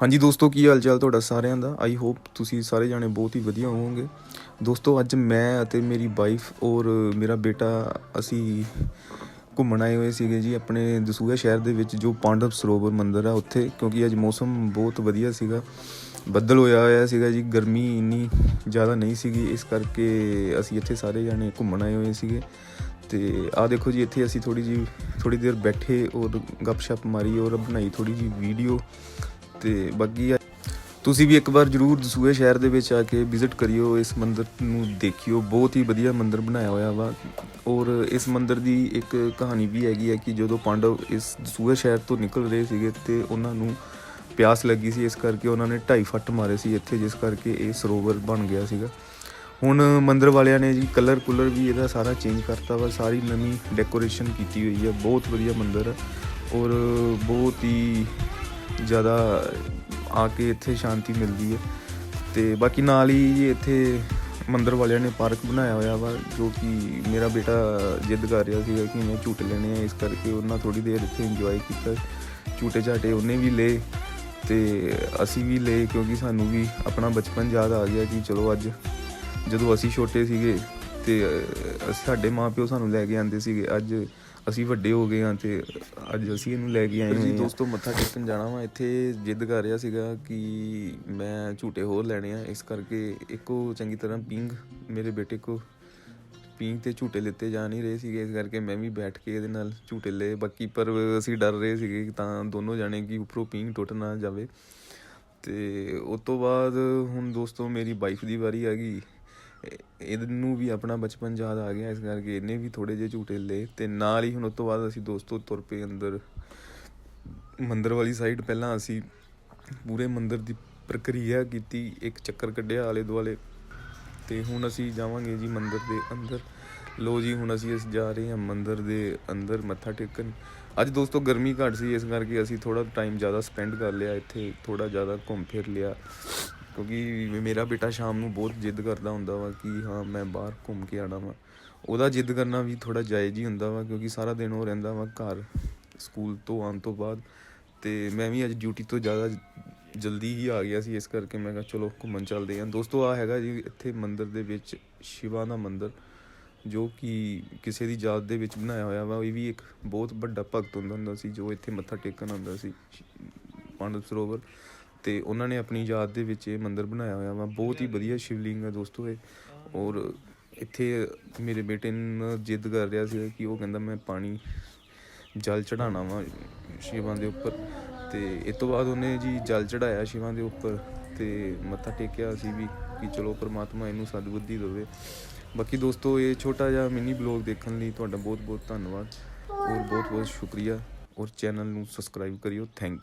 ਹਾਂਜੀ ਦੋਸਤੋ, ਕੀ ਹਾਲ ਚਾਲ ਤੁਹਾਡਾ ਸਾਰਿਆਂ ਦਾ? ਆਈ ਹੋਪ ਤੁਸੀਂ ਸਾਰੇ ਜਾਣੇ ਬਹੁਤ ਹੀ ਵਧੀਆ ਹੋਵੋਗੇ। ਦੋਸਤੋ, ਅੱਜ ਮੈਂ ਅਤੇ ਮੇਰੀ ਵਾਈਫ ਔਰ ਮੇਰਾ ਬੇਟਾ ਅਸੀਂ ਘੁੰਮਣ ਆਏ ਹੋਏ ਸੀਗੇ ਜੀ ਆਪਣੇ ਦਸੂਹਾ ਸ਼ਹਿਰ ਦੇ ਵਿੱਚ, ਜੋ ਪਾਂਡਵ ਸਰੋਵਰ ਮੰਦਿਰ ਆ ਉੱਥੇ, ਕਿਉਂਕਿ ਅੱਜ ਮੌਸਮ ਬਹੁਤ ਵਧੀਆ ਸੀਗਾ। ਬੱਦਲ ਹੋਇਆ ਹੋਇਆ ਸੀਗਾ ਜੀ, ਗਰਮੀ ਇੰਨੀ ਜ਼ਿਆਦਾ ਨਹੀਂ ਸੀਗੀ, ਇਸ ਕਰਕੇ ਅਸੀਂ ਇੱਥੇ ਸਾਰੇ ਜਾਣੇ ਘੁੰਮਣ ਆਏ ਹੋਏ ਸੀਗੇ। ਤੇ ਆ ਦੇਖੋ ਜੀ, ਇੱਥੇ ਅਸੀਂ ਥੋੜੀ ਜੀ ਥੋੜੀ ਦੇਰ ਬੈਠੇ ਔਰ ਗੱਪਸ਼ਪ ਮਾਰੀ ਔਰ ਬਣਾਈ ਥੋੜੀ ਜੀ ਵੀਡੀਓ ਤੇ ਬਾਕੀ ਆ- ਤੁਸੀਂ ਵੀ ਇੱਕ ਵਾਰ ਜਰੂਰ ਦਸੂਹੇ ਸ਼ਹਿਰ ਦੇ ਵਿੱਚ ਆ ਕੇ ਵਿਜ਼ਿਟ ਕਰਿਓ, ਇਸ ਮੰਦਿਰ ਨੂੰ ਦੇਖਿਓ, ਬਹੁਤ ਹੀ ਵਧੀਆ ਮੰਦਿਰ ਬਣਾਇਆ ਹੋਇਆ ਵਾ। ਔਰ ਇਸ ਮੰਦਿਰ ਦੀ ਇੱਕ ਕਹਾਣੀ ਵੀ ਹੈਗੀ ਹੈ ਕਿ ਜਦੋਂ ਪਾਂਡਵ ਇਸ ਦਸੂਏ ਸ਼ਹਿਰ ਤੋਂ ਨਿਕਲ ਰਹੇ ਸੀਗੇ ਤੇ ਉਹਨਾਂ ਨੂੰ ਪਿਆਸ ਲੱਗੀ ਸੀ, ਇਸ ਕਰਕੇ ਉਹਨਾਂ ਨੇ ਢਾਈ ਫੱਟ ਮਾਰੇ ਸੀ ਇੱਥੇ, ਜਿਸ ਕਰਕੇ ਇਹ ਸਰੋਵਰ ਬਣ ਗਿਆ ਸੀਗਾ। ਹੁਣ ਮੰਦਰ ਵਾਲਿਆਂ ਨੇ ਜੀ ਕਲਰ ਕੁਲਰ ਵੀ ਇਹਦਾ ਸਾਰਾ ਚੇਂਜ ਕਰਤਾ ਵਾ, ਸਾਰੀ ਨਵੀਂ ਡੈਕੋਰੇਸ਼ਨ ਕੀਤੀ ਹੋਈ ਹੈ ਬਹੁਤ ਵਧੀਆ ਮੰਦਰ ਹੈ ਔਰ ਬਹੁਤ ਹੀ ਜ਼ਿਆਦਾ ਆ ਕੇ ਇੱਥੇ ਸ਼ਾਂਤੀ ਮਿਲਦੀ ਹੈ। ਤੇ ਬਾਕੀ ਨਾਲ ਹੀ ਜੀ ਇੱਥੇ ਮੰਦਰ ਵਾਲਿਆਂ ਨੇ ਪਾਰਕ ਬਣਾਇਆ ਹੋਇਆ ਵਾ ਜੋ ਕਿ ਮੇਰਾ ਬੇਟਾ ਜਿੱਦ ਕਰ ਰਿਹਾ ਸੀਗਾ ਕਿ ਮੈਂ ਝੂਟੇ ਲੈਣੇ ਆ ਇਸ ਕਰਕੇ ਉਹਨਾਂ ਥੋੜੀ ਦੇਰ ਇੱਥੇ ਇੰਜੋਏ ਕੀਤਾ। ਝੂਟੇ ਝਾਟੇ ਉਹਨੇ ਵੀ ਲਏ ਤੇ ਅਸੀਂ ਵੀ ਲਏ ਕਿਉਂਕਿ ਸਾਨੂੰ ਵੀ ਆਪਣਾ ਬਚਪਨ ਯਾਦ ਆ ਗਿਆ ਕਿ ਚਲੋ ਅੱਜ ਜਦੋਂ ਅਸੀਂ ਛੋਟੇ ਸੀਗੇ ਤੇ ਅਹ, ਸਾਡੇ ਮਾਪਿਓ ਸਾਨੂੰ ਲੈ ਕੇ ਆਂਦੇ ਸੀਗੇ ਅੱਜ ਅਸੀਂ ਵੱਡੇ ਹੋ ਗਏ ਹਾਂ ਤੇ ਅੱਜ ਅਸੀਂ ਇਹਨੂੰ ਲੈ ਕੇ ਆਏ ਹਾਂ। ਜੀ ਦੋਸਤੋ ਮੱਥਾ ਟੇਕਣ ਜਾਣਾ ਵਾ। ਇੱਥੇ ਜਿੱਦ ਕਰ ਰਿਹਾ ਸੀਗਾ ਕਿ ਮੈਂ ਝੂਟੇ ਹੋਰ ਲੈਣੇ ਆ। ਇਸ ਕਰਕੇ ਇੱਕੋ ਚੰਗੀ ਤਰ੍ਹਾਂ ਪਿੰਗ ਮੇਰੇ ਬੇਟੇ ਕੋ ਪਿੰਗ ਤੇ ਝੂਟੇ ਲਿੱਤੇ ਜਾ ਨਹੀਂ ਰਹੇ ਸੀਗੇ। ਇਸ ਕਰਕੇ ਮੈਂ ਵੀ ਬੈਠ ਕੇ ਇਹਦੇ ਨਾਲ ਝੂਟੇ ਲਏ। ਬਾਕੀ ਪਰ ਅਸੀਂ ਡਰ ਰਹੇ ਸੀਗੇ ਕਿ ਤਾਂ ਦੋਨੋਂ ਜਾਣੇ ਕਿ ਉੱਪਰੋਂ ਪਿੰਗ ਟੁੱਟ ਨਾ ਜਾਵੇ। ਤੇ ਉਸ ਤੋਂ ਬਾਅਦ ਹੁਣ ਦੋਸਤੋ ਮੇਰੀ ਵਾਈਫ ਦੀ ਵਾਰੀ ਆ ਗਈ। ਇਹਨੂੰ ਵੀ ਆਪਣਾ ਬਚਪਨ ਯਾਦ ਆ ਗਿਆ ਇਸ ਕਰਕੇ ਇਹਨੇ ਵੀ ਥੋੜੇ ਜਿਹੇ ਝੂਟੇ ਲਏ ਤੇ ਨਾਲ ਹੀ ਹੁਣ ਉਸ ਤੋਂ ਬਾਅਦ ਅਸੀਂ ਦੋਸਤੋ ਤੁਰ ਪਏ ਅੰਦਰ। ਮੰਦਰ ਵਾਲੀ ਸਾਈਡ ਪਹਿਲਾਂ ਅਸੀਂ ਪੂਰੇ ਮੰਦਰ ਦੀ ਪ੍ਰਕਿਰਿਆ ਕੀਤੀ, ਇੱਕ ਚੱਕਰ ਕੱਢਿਆ ਆਲੇ ਦੁਆਲੇ ਤੇ ਹੁਣ ਅਸੀਂ ਜਾਵਾਂਗੇ ਜੀ ਮੰਦਰ ਦੇ ਅੰਦਰ। ਲੋ ਜੀ, ਹੁਣ ਅਸੀਂ ਇਸ ਜਾ ਰਹੇ ਹਾਂ ਮੰਦਰ ਦੇ ਅੰਦਰ ਮੱਥਾ ਟੇਕਣ। ਅੱਜ ਦੋਸਤੋ ਗਰਮੀ ਘੱਟ ਸੀ, ਇਸ ਕਰਕੇ ਅਸੀਂ ਥੋੜਾ ਟਾਈਮ ਜ਼ਿਆਦਾ ਸਪੈਂਡ ਕਰ ਲਿਆ, ਇੱਥੇ ਥੋੜਾ ਜ਼ਿਆਦਾ ਘੁੰਮ ਫਿਰ ਲਿਆ। ਕਿਉਂਕਿ ਮੇਰਾ ਬੇਟਾ ਸ਼ਾਮ ਨੂੰ ਬਹੁਤ ਜਿੱਦ ਕਰਦਾ ਹੁੰਦਾ ਵਾ ਕਿ ਹਾਂ, ਮੈਂ ਬਾਹਰ ਘੁੰਮ ਕੇ ਆਣਾ ਵਾ। ਉਹਦਾ ਜਿੱਦ ਕਰਨਾ ਵੀ ਥੋੜਾ ਜਾਇਜ਼ ਹੀ ਹੁੰਦਾ ਵਾ ਕਿਉਂਕਿ ਸਾਰਾ ਦਿਨ ਉਹ ਰਹਿੰਦਾ ਵਾ ਘਰ, ਸਕੂਲ ਤੋਂ ਆਉਣ ਤੋਂ ਬਾਅਦ। ਤੇ ਮੈਂ ਵੀ ਅੱਜ ਡਿਊਟੀ ਤੋਂ ਜ਼ਿਆਦਾ ਜਲਦੀ ਹੀ ਆ ਗਿਆ ਸੀ, ਇਸ ਕਰਕੇ ਮੈਂ ਕਿਹਾ ਚਲੋ ਘੁੰਮਣ ਚੱਲਦੇ ਹਾਂ। ਦੋਸਤੋ ਆ ਹੈਗਾ ਜੀ ਇੱਥੇ ਮੰਦਿਰ ਦੇ ਵਿੱਚ ਸ਼ਿਵਾ ਦਾ ਮੰਦਿਰ, ਜੋ ਕਿ ਕਿਸੇ ਦੀ ਯਾਦ ਦੇ ਵਿੱਚ ਬਣਾਇਆ ਹੋਇਆ ਵਾ। ਇਹ ਵੀ ਇੱਕ ਬਹੁਤ ਵੱਡਾ ਭਗਤ ਹੁੰਦਾ ਹੁੰਦਾ ਸੀ, ਜੋ ਇੱਥੇ ਮੱਥਾ ਟੇਕਣ ਆਉਂਦਾ ਸੀ ਪਾਂਡਵ ਸਰੋਵਰ। ਤੇ ਉਹਨਾਂ ਨੇ ਆਪਣੀ ਯਾਦ ਦੇ ਵਿੱਚ ਇਹ ਮੰਦਿਰ ਬਣਾਇਆ ਹੋਇਆ ਵਾ। ਬਹੁਤ ਹੀ ਵਧੀਆ ਸ਼ਿਵਲਿੰਗ ਹੈ ਦੋਸਤੋ ਇਹ। ਔਰ ਇੱਥੇ ਮੇਰੇ ਬੇਟੇ ਨੇ ਜਿੱਦ ਕਰ ਰਿਹਾ ਸੀ ਕਿ ਉਹ ਕਹਿੰਦਾ ਮੈਂ ਪਾਣੀ ਜਲ ਚੜਾਉਣਾ ਵਾ ਸ਼ਿਵਾਂ ਦੇ ਉੱਪਰ। ਤੇ ਇਸ ਤੋਂ ਬਾਅਦ ਉਹਨੇ ਜੀ ਜਲ ਚੜਾਇਆ ਸ਼ਿਵਾਂ ਦੇ ਉੱਪਰ ਤੇ ਮੱਥਾ ਟੇਕਿਆ ਅਸੀਂ ਵੀ ਕਿ ਚਲੋ ਪ੍ਰਮਾਤਮਾ ਇਹਨੂੰ ਸਦਬੁੱਧੀ ਦੇਵੇ। ਬਾਕੀ ਦੋਸਤੋ ਇਹ ਛੋਟਾ ਜਿਹਾ ਮਿਨੀ ਬਲੌਗ ਦੇਖਣ ਲਈ ਤੁਹਾਡਾ ਬਹੁਤ ਬਹੁਤ ਧੰਨਵਾਦ। ਔਰ ਬਹੁਤ ਬਹੁਤ ਸ਼ੁਕਰੀਆ। ਔਰ ਚੈਨਲ ਨੂੰ ਸਬਸਕ੍ਰਾਈਬ ਕਰਿਓ। ਥੈਂਕ